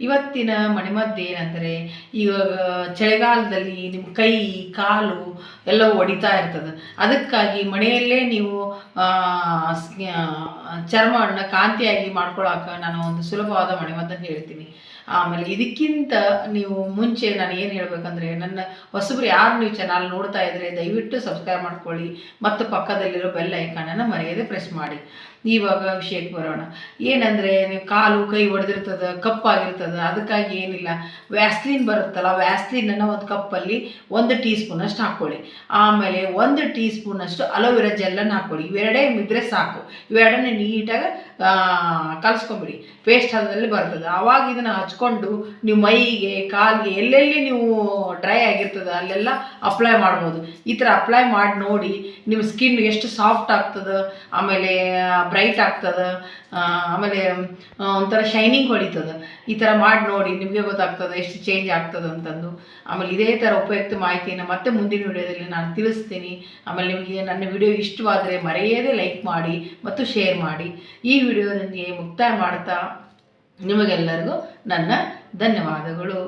ಇವತ್ತಿನ ಮಣಿಮದ್ದು ಏನಂದರೆ ಇವಾಗ ಚಳಿಗಾಲದಲ್ಲಿ ನಿಮ್ಮ ಕೈ, ಕಾಲು ಎಲ್ಲವೂ ಒಡಿತಾ ಇರ್ತದೆ. ಅದಕ್ಕಾಗಿ ಮನೆಯಲ್ಲೇ ನೀವು ಚರ್ಮವನ್ನು ಕಾಂತಿಯಾಗಿ ಮಾಡ್ಕೊಳಕ್ಕೆ ನಾನು ಒಂದು ಸುಲಭವಾದ ಮಣಿಮದ್ದನ್ನು ಹೇಳ್ತೀನಿ. ಆಮೇಲೆ ಇದಕ್ಕಿಂತ ನೀವು ಮುಂಚೆ ನಾನು ಏನು ಹೇಳಬೇಕಂದ್ರೆ, ನನ್ನ ಹೊಸಬ್ರು ಯಾರು ನೀವು ಚಾನಲ್ ನೋಡ್ತಾ ಇದ್ರೆ ದಯವಿಟ್ಟು ಸಬ್ಸ್ಕ್ರೈಬ್ ಮಾಡ್ಕೊಳ್ಳಿ. ಮತ್ತು ಪಕ್ಕದಲ್ಲಿರೋ ಬೆಲ್ ಐಕಾನನ್ನು ಮರೆಯದೆ ಪ್ರೆಸ್ ಮಾಡಿ. ಇವಾಗ ವಿಷಯಕ್ಕೆ ಬರೋಣ. ಏನಂದರೆ, ನೀವು ಕಾಲು, ಕೈ ಒಡೆದಿರ್ತದೆ, ಕಪ್ಪಾಗಿರ್ತದೆ. ಅದಕ್ಕಾಗಿ ಏನಿಲ್ಲ. ವ್ಯಾಸ್ಲಿನ್ ಬರುತ್ತಲ್ಲ ವ್ಯಾಸ್ಲಿನನ್ನು ಒಂದು ಕಪ್ಪಲ್ಲಿ ಒಂದು ಟೀ ಸ್ಪೂನಷ್ಟು ಹಾಕ್ಕೊಳ್ಳಿ ಆಮೇಲೆ ಒಂದು ಟೀ ಸ್ಪೂನಷ್ಟು ಅಲೋವೆರಾ ಜೆಲ್ಲನ್ನು ಹಾಕ್ಕೊಳ್ಳಿ ಇವೆರಡೇ ಇದ್ದರೆ ಸಾಕು. ಇವೆರಡನ್ನೇ ನೀಟಾಗಿ ಕಲಿಸ್ಕೊಂಬಿಡಿ. ಪೇಸ್ಟ್ ಅದರಲ್ಲಿ ಬರ್ತದೆ. ಆವಾಗ ಇದನ್ನು ಹಚ್ಕೊಂಡು ನೀವು ಮೈಗೆ, ಕಾಲಿಗೆ ಎಲ್ಲೆಲ್ಲಿ ನೀವು ಡ್ರೈ ಆಗಿರ್ತದೆ, ಅಲ್ಲೆಲ್ಲ ಅಪ್ಲೈ ಮಾಡ್ಬೋದು. ಈ ಥರ ಅಪ್ಲೈ ಮಾಡಿ ನೋಡಿ ನಿಮ್ಮ ಸ್ಕಿನ್ ಎಷ್ಟು ಸಾಫ್ಟ್ ಆಗ್ತದೆ, ಆಮೇಲೆ ಬ್ರೈಟ್ ಆಗ್ತದೆ ಆಮೇಲೆ ಒಂಥರ ಶೈನಿಂಗ್ ಹೊಡಿತದೆ. ಈ ಥರ ಮಾಡಿ ನೋಡಿ ನಿಮಗೆ ಗೊತ್ತಾಗ್ತದೆ ಎಷ್ಟು ಚೇಂಜ್ ಆಗ್ತದೆ ಅಂತಂದು. ಆಮೇಲೆ ಇದೇ ಥರ ಉಪಯುಕ್ತ ಮಾಹಿತಿಯನ್ನು ಮತ್ತೆ ಮುಂದಿನ ವಿಡಿಯೋದಲ್ಲಿ ನಾನು ತಿಳಿಸ್ತೀನಿ. ಆಮೇಲೆ ನಿಮಗೆ ನನ್ನ ವಿಡಿಯೋ ಇಷ್ಟವಾದರೆ ಮರೆಯದೇ ಲೈಕ್ ಮಾಡಿ ಮತ್ತು ಶೇರ್ ಮಾಡಿ. ಈ ವಿಡಿಯೋ ನನಗೆ ಮುಕ್ತಾಯ ಮಾಡ್ತಾ ನಿಮಗೆಲ್ಲರಿಗೂ ನನ್ನ ಧನ್ಯವಾದಗಳು.